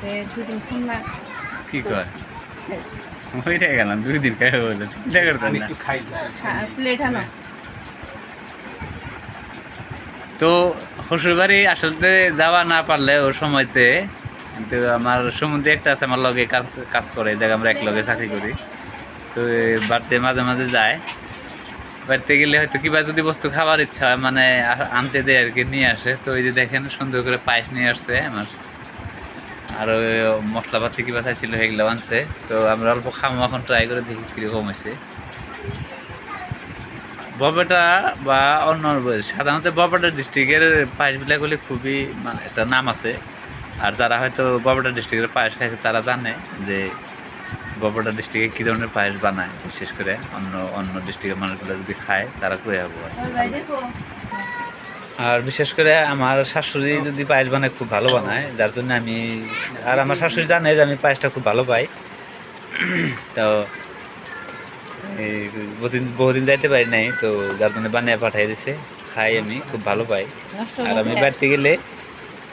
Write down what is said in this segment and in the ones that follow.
তে দুদিন খাম কি কয়? ওইটাই গেলাম দুই দিন খাই বলে চিন্তা করতেন না। প্লেট আনো। তো শ্বশুরবাড়ি আসলে যাওয়া না পারলে ওই সময়তে কিন্তু আমার সমুদ্রে একটা আছে আমার লগে কাজ কাজ করে এই জায়গায় আমরা এক লগে চাকরি করি। তো বাড়িতে মাঝে মাঝে যায়। বাড়িতে গেলে হয়তো কিবা যদি বস্তু খাবার ইচ্ছা হয় মানে আনতে দেয় আর কি নিয়ে আসে। তো এই যে দেখেন সুন্দর করে পায়েস নিয়ে আসছে আমার। আর মশলাপাতি কিবা চাইছিল সেগুলো আনছে। তো আমরা অল্প খামো, এখন ট্রাই করে দেখি কীরকম হয়েছে ববেটা বা অন্য সাধারণত ববেটা ডিস্ট্রিক্টের পায়েসবিলাক হলে খুবই মানে একটা নাম আছে। আর যারা হয়তো ববেটা ডিস্ট্রিক্টের পায়েস খাইছে, তারা জানে যে ববেটা ডিস্ট্রিক্টে কী ধরনের পায়েস বানায়। বিশেষ করে অন্য অন্য ডিস্ট্রিক্টের মানুষগুলো যদি খায়, তারা কয়ে যাব আর বিশেষ করে আমার শাশুড়ি যদি পায়েস বানায় খুব ভালো বানায়। যার জন্য আমি আর আমার শাশুড়ি জানে যে আমি পায়েসটা খুব ভালো পাই। তো এই বহুদিন বহুদিন যাইতে পারি নাই তো যার জন্য বানিয়ে পাঠিয়ে দিছে। খাই আমি খুব ভালো পাই। আর আমি। বাড়িতে গেলে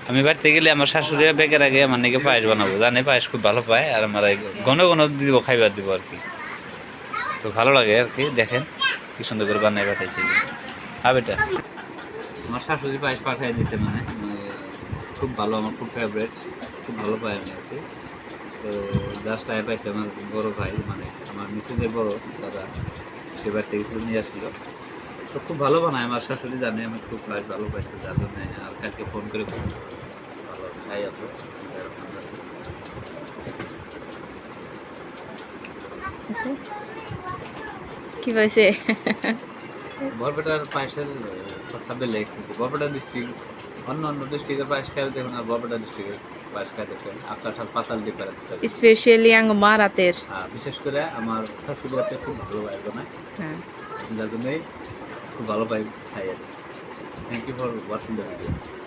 আমি বাড়িতে গেলে আমার শাশুড়ি বেগের আগে আমার নাকি পায়েস বানাবো। জানে পায়েস খুব ভালো পায় আর আমার ঘন ঘন দিব খাইবার দিব আর কি। তো ভালো লাগে আর কি দেখেন কি সুন্দর করে বানিয়ে পাঠাইছে। হ্যাঁ বেটা। আমার শাশুড়ি পায়েস পাঠিয়ে দিছে মানে মানে খুব ভালো, আমার খুব ফেভারেট খুব ভালো পাই আমি আর কি। তো জাস্ট আই পাইছে আমার বড় ভাই মানে আমার মিসেসের বড় দাদা, সে বাড়ি থেকে কিছু নিয়ে আসলো। তো খুব ভালো বানায়, আমার শাশুড়ি জানে আমি খুব পায়েস ভালো পাইছি, যার জন্য আর কালকে ফোন করে ভালো খাই আপু কি পাইছে? বরপেটার পায়েসের কথা বেলে কিন্তু বরপেটা ডিস্ট্রিক্ট অন্য অন্য ডিস্ট্রিক্টের পায়েস খাইতে দেখুন আর বরপেটা ডিস্ট্রিক্টের পায়েস খাই দেখুন। আপনার সাথে পাতাল ডিফারেন্স স্পেশালি আঙ্গ মারাতের। রাতের বিশেষ করে আমার শাশুড়ি হাতে খুব ভালো পায়েস না হ্যাঁ। যার জন্যই খুব ভালো পাই খাই আর thank you for watching the video